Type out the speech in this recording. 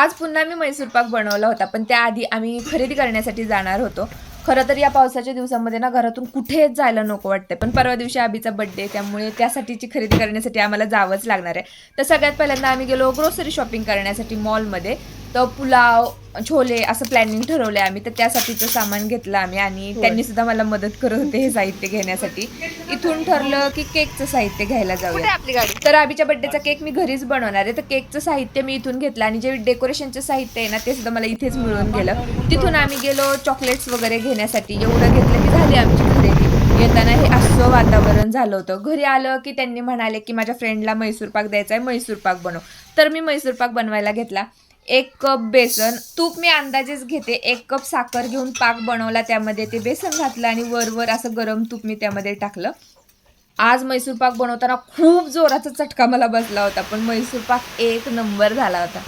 आज पुन्हा मी मैसूर पाक बनवला होता पण त्याआधी आम्ही खरेदी करण्यासाठी जाणार होतो. खरं तर या पावसाच्या दिवसामध्ये ना घरातून कुठेच जायला नको वाटतं पण परवा दिवशी आबीचा बड्डे त्यामुळे त्यासाठीची खरेदी करण्यासाठी आम्हाला जावंच लागणार आहे. तर सगळ्यात पहिल्यांदा आम्ही गेलो ग्रोसरी शॉपिंग करण्यासाठी मॉलमध्ये तर पुलाव छोले असं प्लॅनिंग ठरवलंय आम्ही. तर त्यासाठीचं सामान घेतलं आम्ही आणि त्यांनी सुद्धा मला मदत करत होते हे साहित्य घेण्यासाठी. इथून ठरलं की केकचं साहित्य घ्यायला जाऊया. आपली गाडी? तर आबीच्या बड्डेचा केक मी घरीच बनवणार आहे. तर केकचं साहित्य मी इथून घेतलं आणि जे डेकोरेशनचं साहित्य आहे ना ते सुद्धा मला इथेच मिळून गेलं. तिथून आम्ही गेलो चॉकलेट्स वगैरे घेण्यासाठी. एवढं घेतलं की झाली आमची खरेदी. येताना हे असं वातावरण झालं होतं. घरी आलं की त्यांनी म्हणाले की माझ्या फ्रेंडला मैसूर पाक द्यायचा आहे मैसूर पाक बनव. तर मी मैसूर पाक बनवायला घेतला. एक कप बेसन. तूप मी अंदाजेच घेते. एक कप साखर घेऊन पाक बनवला त्यामध्ये. ते बेसन घातलं आणि वरवर असं गरम तूप मी त्यामध्ये टाकलं. आज मैसूर पाक बनवताना खूप जोराचा चटका मला बसला होता पण मैसूर पाक एक नंबर झाला होता.